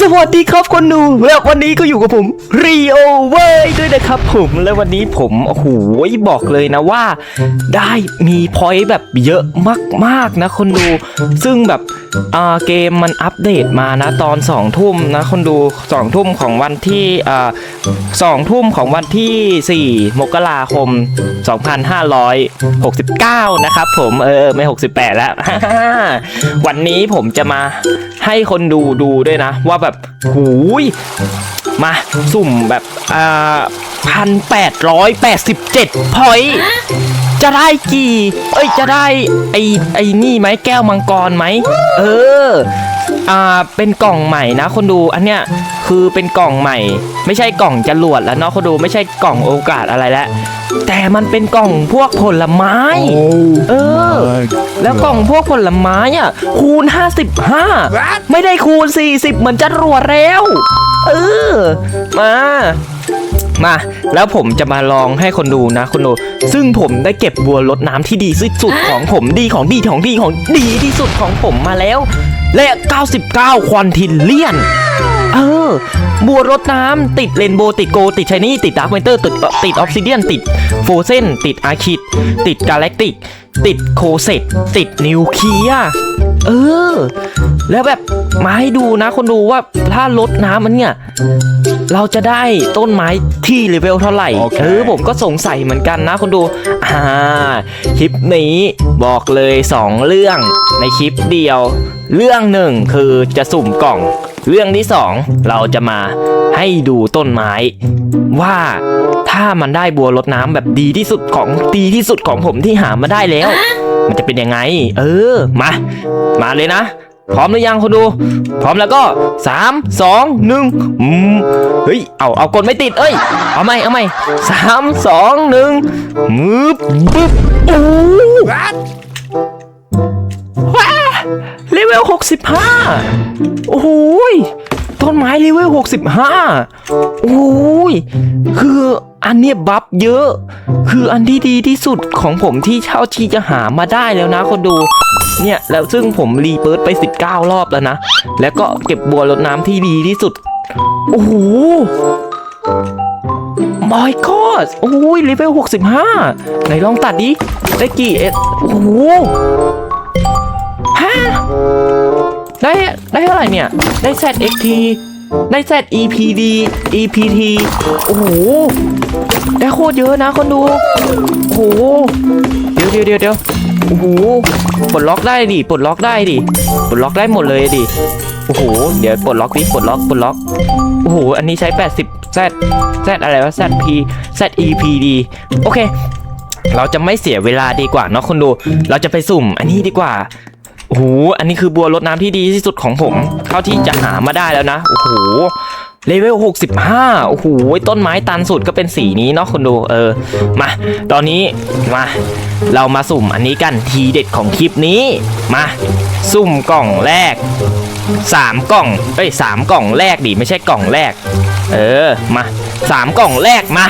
สวัสดีครับคนดูและวันนี้ก็อยู่กับผมรีโอเว้ยด้วยนะครับผมและวันนี้ผมโอ้โหบอกเลยนะว่า ได้มีพอยต์แบบเยอะมากๆนะคนดู ซึ่งแบบ อ่าเกมมันอัปเดตมานะตอน2องทุ่มนะคนดู2องทุ่มของวันที่อ่าสองทุ่มของวันที่ 4 มกราคม 2569 นะครับผมเออไม่ 68 แล้ว วันนี้ผมจะมาให้คนดูดูด้วยนะ ว่าแบบหูยมาสุ่มแบบอ่าพันแปดร้อยแปดสิบเจ็ดพอยต์ จะได้กี่ เอ้ยจะได้ไอ้ไอ้นี่ไหมแก้วมังกรไหมเอออ่าเป็นกล่องใหม่นะ คนดูอันเนี้ยคือเป็นกล่องใหม่ ไม่ใช่กล่องจรวดแล้วเนาะคนดูไม่ใช่กล่องโอกาสอะไรแล้วแต่มันเป็นกล่องพวกผลไม้ เออ แล้วกล่องพวกผลไม้อะคูณ 55 ไม่ได้คูณ 40 เหมือนจะรัวดแล้ว เออ มา มาแล้วผมจะมาลองให้คนดูนะคนดู ซึ่งผมได้เก็บบัวรดน้ำที่ดีที่สุดของผมดีของดีของดีของดีที่สุดของผมมาแล้ว และ 99 ควอนทินเลียน เออ บัวรดน้ำติดเรนโบติดโก ติดชายนี่ติดดาร์คเมเตอร์ติดติดออฟซิเดียนติดโฟเซนติดอาคิดติดกาแล็กติก ติดโคเซตติดนิวเคลียร์เออ แล้วแบบมาให้ดูนะ คนดูว่าถ้าลดน้ำมันเนี่ย เราจะได้ต้นไม้ที่เลเวลเท่าไหร่โอเคเออผมก็สงสัยเหมือนกันนะ คนดูอ่าคลิปนี้บอกเลย 2 เรื่องในคลิปเดียว เรื่องหนึ่งคือจะสุ่มกล่อง เรื่องที่ 2 เราจะมาให้ดูต้นไม้ ว่า ถ้ามันได้บัวรดน้ำแบบดีที่สุดของดีที่สุดของผมที่หามาได้แล้ว มันจะเป็นยังไง เออ มา มาเลยนะ พร้อมหรือยังคนดู พร้อมแล้วก็3 2 1อืมเฮ้ย เอา เอากดไม่ติด เอ้ย เอาไหมเอาไหมสามสองหนึ่งมืบปึ๊บโอ้ว้าเลเวลหกสิบห้าโอ้โหย ต้นไม้เลเวลหกสิบห้าโอ้ย คืออันเนี้ยบัฟเยอะ คืออันที่ดีที่สุดของผมที่เช่าที่จะหามาได้แล้วนะคนดู เนี่ย แล้วซึ่งผมรีเปิร์ไป 19 รอบแล้วนะ แล้วก็เก็บบัวรดน้ำที่ดีที่สุด โอ้โหมอยกอดโอ้ยเลเวล65 ไหนลองตัดดิ ได้กี่เอสโอ้โหฮะ ได้ได้เท่าไหร่เนี่ย ได้ ZXT ได้ ZEPD EPT โอ้โห ได้โคตรเยอะนะคนดู โอ้โห เดี๋ยวเดี๋ยวเดี๋ยวเดี๋ยวโอ้โห ปลดล็อกได้ดิ ปลดล็อกได้ดิ ปลดล็อกได้หมดเลยดิ โอ้โห เดี๋ยวปลดล็อกดิ ปลดล็อก ปลดล็อก โอ้โห อันนี้ใช้ 80 Z Z อะไรวะ ZP ZEPD โอเค เราจะไม่เสียเวลาดีกว่าเนาะคนดู เราจะไปสุ่มอันนี้ดีกว่า โอ้โห อันนี้คือบัวรดน้ำที่ดีที่สุดของผม เท่าที่จะหามาได้แล้วนะ โอ้โห เลเวล 65 โอ้โห ต้นไม้ตันสุดก็เป็นสีนี้เนาะคุณดู เออ มา ตอนนี้ มา เรามาสุ่มอันนี้กันทีเด็ดของคลิปนี้ มาซุ่มกล่องแรก 3 กล่อง เอ้ยสามกล่องแรกดิ ไม่ใช่กล่องแรก เออ มาสามกล่องแรก มา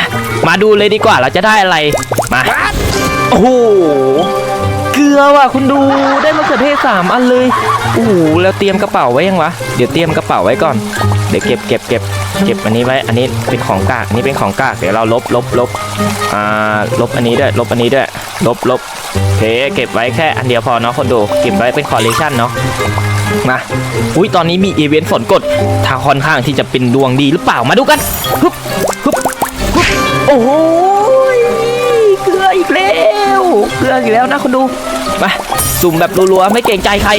มาดูเลยดีกว่า เราจะได้อะไร มา โอ้โห เกลือว่ะคุณดูได้มะเขือเทศสามอันเลยโอ้โหแล้วเตรียมกระเป๋าไว้ยังวะเดี๋ยวเตรียมกระเป๋าไว้ก่อนเดี๋ยวเก็บเก็บเก็บเก็บอันนี้ไว้อันนี้เป็นของกากอันนี้เป็นของกากเดี๋ยวเราลบลบลบอ่าลบอันนี้ด้วยลบอันนี้ด้วยลบลบเคเก็บไว้แค่อันเดียวพอเนาะคนดูเก็บไว้เป็นคอลเลคชันเนาะมาอุ้ยตอนนี้มีอีเวนต์ฝนกดทางค่อนข้างที่จะเป็นดวงดีหรือเปล่ามาดูกันฮึบฮึบฮึบโอ้โหเกลืออีกแล้วเกลืออีกแล้วนะคนดู มาสุ่มแบบรัวๆไม่เกรงใจใคร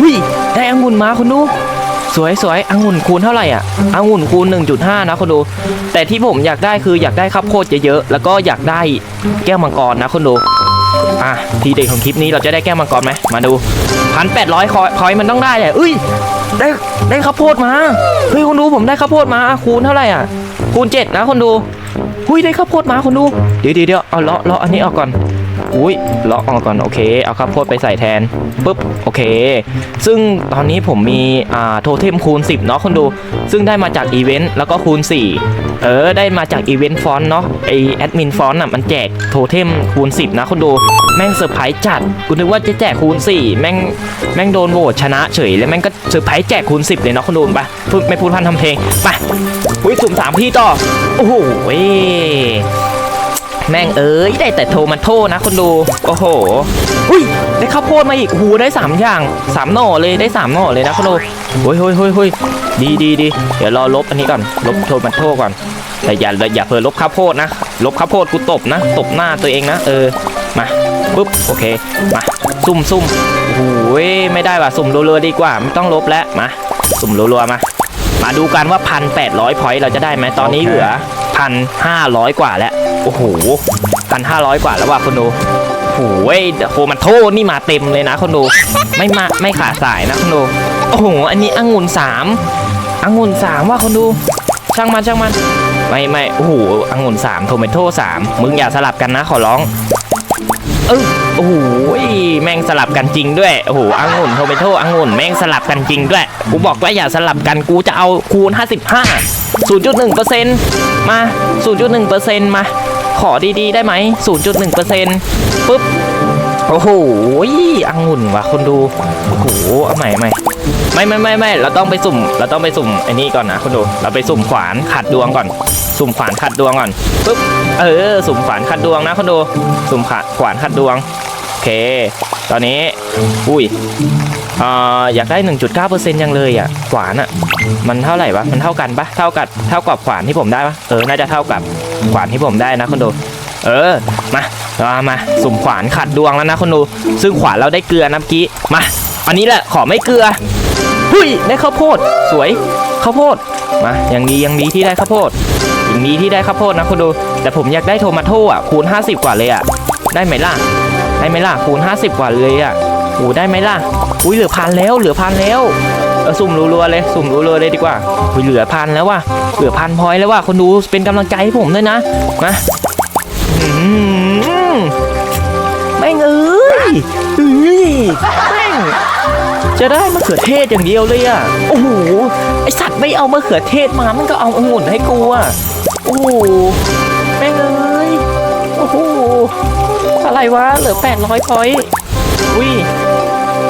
หุยได้องุ่นมาคุณดู สวยสวยองุ่นคูณเท่าไหร่อะองุ่นคูณ 1.5 นะคุณดู แต่ที่ผมอยากได้คืออยากได้ข้าวโพดเยอะๆแล้วก็อยากได้แก้วมังกรนะคุณดูอะทีเด็ดของคลิปนี้เราจะได้แก้วมังกรไหมมาดูพันแปดร้อยคอยมันต้องได้แหละเอ้ยได้ได้ข้าวโพดมาเฮ้ยคุณดูผมได้ข้าวโพดมาคูณเท่าไหร่อะ คูณเจ็ดนะคุณดูหุ้ยได้ข้าวโพดมาคุณดู เดี๋ยวเดี๋ยวเอาเลาะเลาะอันนี้ออกก่อน อุ้ยล็อกออกก่อนโอเคเอาข้าวโพดไปใส่แทนปุ๊บโอเค ซึ่งตอนนี้ผมมีอ่าโทเทมคูณ 10เนาะคนดู ซึ่งได้มาจากอีเวนต์แล้วก็คูณ 4 เออได้มาจากอีเวนต์ฟอนต์เนาะไอแอดมินฟอนต์อะมันแจกโทเทมคูณ 10 นะคนดูแม่งเซอร์ไพรส์จัดกูนึกว่าจะแจกคูณ 4 แม่งแม่งโดนโหวตชนะเฉยแล้วแม่งก็เซอร์ไพรส์แจกคูณ 10 เลยเนาะคนดูไปไม่พูดพันทำเพลงไปอุ้ยสุ่มสามพี่ต่อโอ้โหเว้ แม่งเอ้ยได้แต่โทมาโทนะคนดูโอ้โห อุ้ยได้ข้าวโพดมาอีกหูได้สามอย่างสามหน่อเลยได้สามหน่อเลยนะคนดูเฮ้ยเฮ้ยเฮ้ยเฮ้ยดีดีดีเดี๋ยวรอลบอันนี้ก่อนลบโทมาโทก่อนแต่อย่าอย่าเพิ่ลบข้าวโพดนะลบข้าวโพดกูตบนะตบหน้าตัวเองนะเออมาปุ๊บโอเคมาซุ่มซุ่มโอ้ยไม่ได้ว่ะสุ่มรัวๆดีกว่าไม่ต้องลบแล้วมาสุ่มรัวๆมา มาดูกันว่าพันแปดร้อยพอยต์เราจะได้ไหมตอนนี้เหลือพันห้าร้อยกว่าแล้ว โอ้โหพันห้าร้อยกว่าแล้วว่ะคนดูโอ้ยโหมันโทษนี่มาเต็มเลยนะคนดู ไม่มาไม่ขาดสายนะคนดู โอ้โห อันนี้องุ่นสามองุ่นสามว่าคนดู ช่างมันช่างมัน ไม่ไม่โอ้โหองุ่นสามโทเมโต้สามมึงอย่าสลับกันนะขอร้อง เออโอ้โหแม่งสลับกันจริงด้วย โอ้โหอังุ่นโทเมโต้องุ่นแม่งสลับกันจริงด้วย กูบอกว่าอย่าสลับกันกูจะเอาคูณ 55 0.1%มา 0.1%มา ขอดีๆ ได้ไหม0.1%ปุ๊บ โอ้โหองุ่นว่ะคนดู โอ้โห เอาใหม่ใหม่ไม่ไม่ไม่ไม่เราต้องไปสุ่ม เราต้องไปสุ่มไอ้นี่ก่อนนะคนดู เราไปสุ่มขวานขัดดวงก่อน สุ่มขวานขัดดวงก่อนปุ๊บ เออ สุ่มขวานขัดดวงนะคนดู สุ่มขวานขวานขัดดวง โอเค ตอนนี้ อุ้ยเอ่ออยากได้ 1.9%ยังเลยอะ ขวานอะ มันเท่าไหร่วะ มันเท่ากันปะเท่ากับ เท่ากับขวานที่ผมได้ปะเออ น่าจะเท่ากับขวานที่ผมได้นะคนดู เออ มา เรามาสุ่มขวานขัดดวงแล้วนะคนดูซึ่งขวานเราได้เกลือนะเมื่อกี้มาอันนี้แหละขอไม่เกลือหุยได้ข้าวโพดสวยข้าวโพดมาอยังดียังดีที่ได้ข้าวโพดยังดีที่ได้ข้าวโพดนะคุณดูแต่ผมอยากได้โทมาโต้อะคูณ 50 กว่าเลยอะได้ไหมล่ะได้ไหมล่ะคูณ 50 กว่าเลยอะโอ้ได้ไหมล่ะอุ้ยเหลือพันแล้วเหลือพันแล้วเออสุ่มรัวๆเลยสุ่มรัวๆเลยดีกว่าอุ้ยเหลือพันแล้วว่ะเหลือพันพอยแล้วว่ะคนดูเป็นกำลังใจให้ผมด้วยนะมา แม่งเอ้ยเอ้ยแม่งจะได้มะเขือเทศอย่างเดียวเลยอะ โอ้โห ไอสัตว์ไม่เอามะเขือเทศมา มันก็เอาองุ่นให้กูอะ โอ้โห แม่งเอ้ย โอ้โห อะไรวะ เหลือ 800พอยต์อุ้ย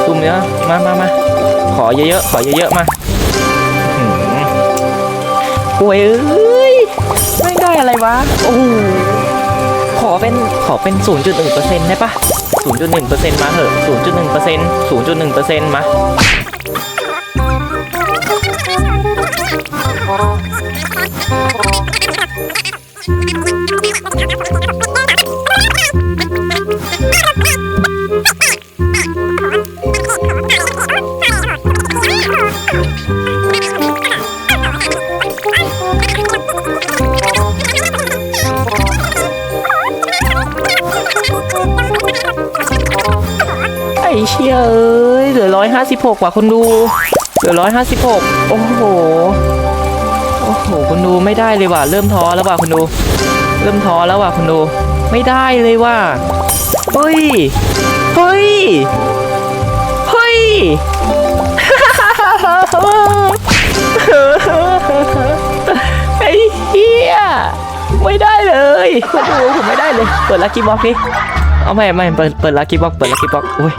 ตุ่มเนี้ยมามามาขอเยอะๆ ขอเยอะๆ มาหืมโอ้ยเอ้ย ไม่ได้อะไรวะ โอ้โห ขอเป็นขอเป็น 0.1%ได้ปะ0.1%มาเหอะ0.1% 0.1%มา 156กว่าคนดูเหลือ156 โอ้โห โอ้โหคนดูไม่ได้เลยว่ะ เริ่มท้อแล้วว่ะคนดู เริ่มท้อแล้วว่ะคนดู ไม่ได้เลยว่ะ เฮ้ย เฮ้ย เฮ้ย ไอ้เหี้ย ไม่ได้เลยคนดูผมไม่ได้เลย เปิดลักกี้บ็อกซ์ดิเอาใหม่ใหม่เปิดเปิดลักกี้บ็อกซ์เปิดลักกี้บ็อกซ์อุ้ย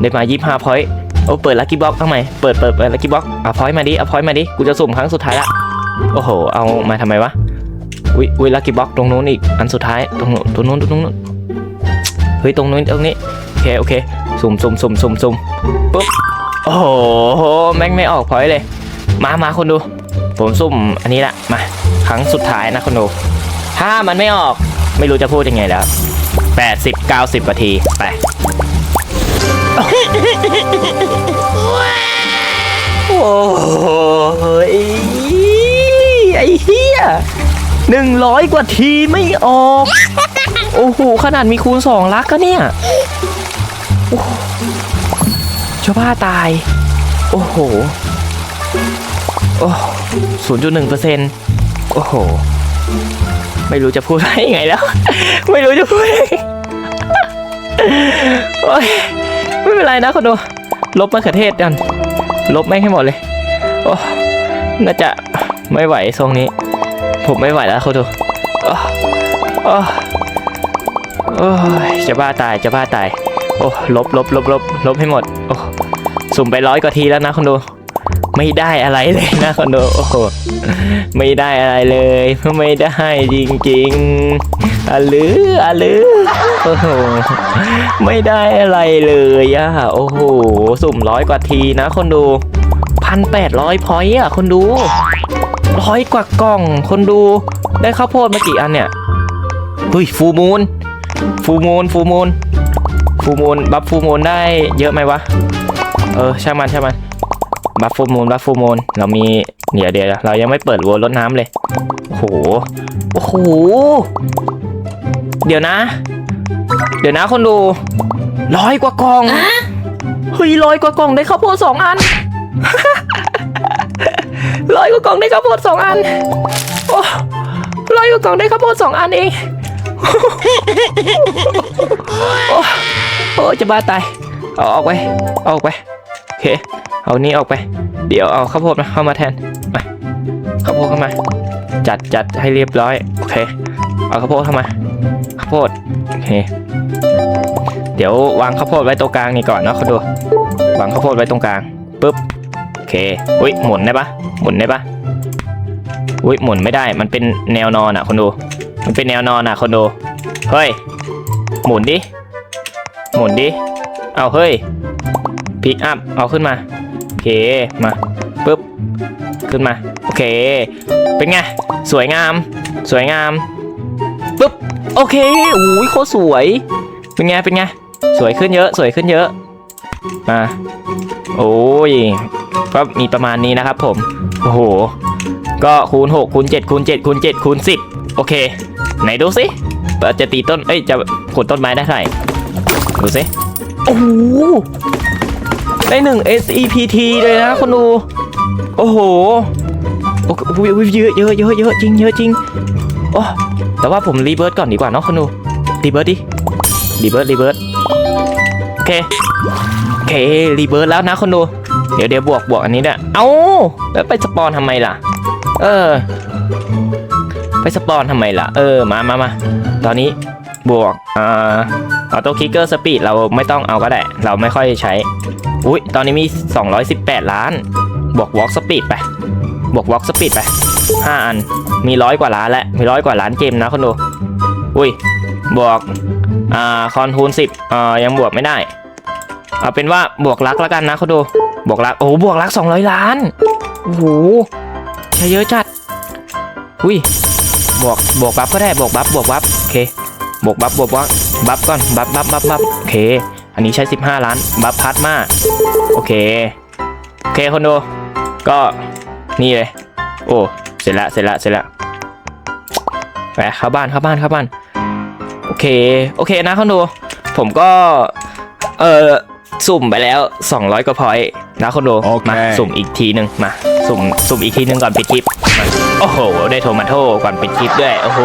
ได้มายี่ห้าพอยต์ โอ้เปิดลักกี้บ็อกเอาใหม่เปิดเปิดเปิดลักกี้บ็อกเอาพอยมาดิเอาพอยมาดิกูจะสุ่มครั้งสุดท้ายละโอ้โห เอามาทำไมวะอุ้ยอุ้ยลักกี้บ็อกตรงนู้นอีกอันสุดท้ายตรงนู้นตรงนู้นตรงนู้นเฮ้ยตรงนู้นตรงนี้โอเคโอเคสุ่มสุ่มสุ่มสุ่มสุ่มปุ๊บโอ้โหแม่งไม่ออกพอยเลย มามาคนดู ผมสุ่มอันนี้ละมาครั้งสุดท้ายนะคนดูถ้ามันไม่ออกไม่รู้จะพูดยังไงแล้ว80 90นาทีไป โอ้ยไอ้เหี้ยหนึ่งร้อยกว่าทีไม่ออก โอ้โห ขนาดมีคูณสองลักก็เนี่ยโอ้โหจะบ้าตาย โอ้โห โอ้ศูนย์จุดหนึ่งเปอร์เซ็นต์โอ้โห ไม่รู้จะพูดยังไงแล้ว ไม่รู้จะพูดยังไงโอ้ย ไม่เป็นไรนะคนดูลบมะเขือเทศกัน ลบแม่งให้หมดเลย โอ้น่าจะไม่ไหวทรงนี้ ผมไม่ไหวแล้วคนดูโอ้โอ้โอ้ยจะบ้าตายจะบ้าตาย โอ้ลบลบลบลบลบให้หมด โอ้สุ่มไปร้อยกว่าทีแล้วนะคนดู ไม่ได้อะไรเลยนะคนดูโอ้โหไม่ได้อะไรเลยไม่ได้จริงๆอะลืออะลือโอ้โหไม่ได้อะไรเลยอะโอ้โหสุ่มร้อยกว่าทีนะคนดูพันแปดร้อยพอยอะคนดูร้อยกว่ากล่อง คนดูได้ข้าวโพดมากี่อันเนี่ยเฮ้ยฟูมูลฟูมูลฟูมูลฟูมูลบัฟฟูมูลได้เยอะไหมวะ เออช่างมันช่างมัน บัฟฟูมูลบัฟฟูมูลเรามีเดี๋ยวเดี๋ยวเรายังไม่เปิดวัวรดน้ำเลยโอ้โหโอ้โหเดี๋ยวนะ เดี๋ยวนะคนดูร้อยกว่ากล่องเฮ้ยร้อยกว่ากล่องได้ข้าวโพดสองอันร้อยกว่ากล่องได้ข้าวโพดสองอันโอ้ร้อยกว่ากล่องได้ข้าวโพดสองอันเองโอ้โอ้จะบ้าตายเอาออกไปเอาออกไปโอเค เอานี้ออกไป เดี๋ยวเอาข้าวโพดมาเข้ามาแทน มาข้าวโพดเข้ามา จัดจัดให้เรียบร้อย โอเค เอาข้าวโพดเข้ามาข้าวโพด โอเค เดี๋ยววางข้าวโพดไว้ตรงกลางนี่ก่อนเนาะเขาดู วางข้าวโพดไว้ตรงกลาง ปึ๊บ โอเค อุ้ยหมุนได้ปะหมุนได้ปะอุ้ยหมุนไม่ได้ มันเป็นแนวนอนอะคนดู มันเป็นแนวนอนอะคนดู เฮ้ย หมุนดิ หมุนดิ เอาเฮ้ยพิกอัพ เอาขึ้นมา เคมาปึ๊บขึ้นมาโอเค เป็นไงสวยงาม สวยงามปึ๊บโอเคโอ้ยโคตรสวย เป็นไงเป็นไงสวยขึ้นเยอะ สวยขึ้นเยอะมาโอ้ยก็มีประมาณนี้นะครับผมโอ้โหก็คูณ6คูณ7คูณ7คูณ7คูณ10 โอเค ไหนดูสิจะตีต้นเอ้ยจะขุดต้นไม้ได้เท่าไหร่ดูสิโอ้โห ได้หนึ่ง SEPT เลยนะคนดู โอ้โหโอ้โหเยอะเยอะเยอะเยอะจริงเยอะจริงโอ้แต่ว่าผมรีเบิร์ตก่อนดีกว่าเนาะคนดูรีเบิร์ตดิรีเบิร์ตรีเบิร์ตโอเคโอเครีเบิร์ตแล้วนะคนดู เดี๋ยวเดี๋ยวบวกบวกอันนี้เนี่ยเอ้าแล้วไปสปอนทำไมล่ะ เออ ไปสปอนทำไมล่ะ เออมามามาตอนนี้ บวกอ่าออโต้คิกเกอร์สปีดเราไม่ต้องเอาก็ได้ เราไม่ค่อยใช้ อุ้ยตอนนี้มี 218 ล้าน บวกวอล์กสปีดไป บวกวอล์กสปีดไป 5 อัน มีร้อยกว่าล้านแล้ว มีร้อยกว่าล้านเกมนะคนดู อุ้ย บวก อ่า คอนทูน10อ่ายังบวกไม่ได้ เอาเป็นว่าบวกลักแล้วกันนะคนดู บวกลัก โอ้บวกลัก 200 ล้าน โอ้โหใช้เยอะจัด อุ้ย บวก บวกบัฟก็ได้ บวกบัฟ บวกบัฟ โอเค บวกบัฟบวกบัฟบัฟก่อนบัฟบัฟบัฟบัฟโอเค อันนี้ใช้ 15 ล้านบัฟพัดมาโอเค โอเคคนดูก็นี่เลย โอ้เสร็จละเสร็จละเสร็จละไปเข้าบ้านเข้าบ้านเข้าบ้าน โอเค โอเคนะคนดู ผมก็ เออสุ่มไปแล้ว 200กว่าพอยต์นะคนดูโอเคมาสุ่มอีกทีหนึ่งมา สุ่มสุ่มอีกทีหนึ่งก่อนปิดคลิปมาโอ้โห ได้โทมาโทก่อนปิดคลิปด้วย โอ้โห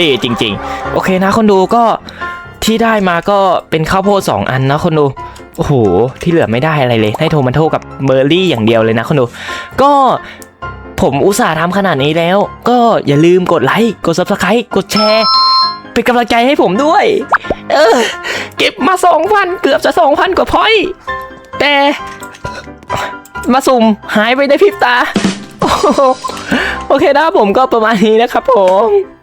ดีจริง ๆ โอเคนะคนดูก็ที่ได้มาก็เป็นข้าวโพดสองอันนะคนดู โอ้โห ที่เหลือไม่ได้อะไรเลยได้โทมาโทกับเบอร์รี่อย่างเดียวเลยนะคนดู ก็ผมอุตส่าห์ทำขนาดนี้แล้ว ก็อย่าลืมกดไลค์ กด subscribe กดแชร์ เป็นกำลังใจให้ผมด้วย เออ เก็บมาสองพันเกือบจะสองพันกว่าพอย แต่ มาสุ่มหายไปในพริบตา โอเคนะผมก็ประมาณนี้นะครับผม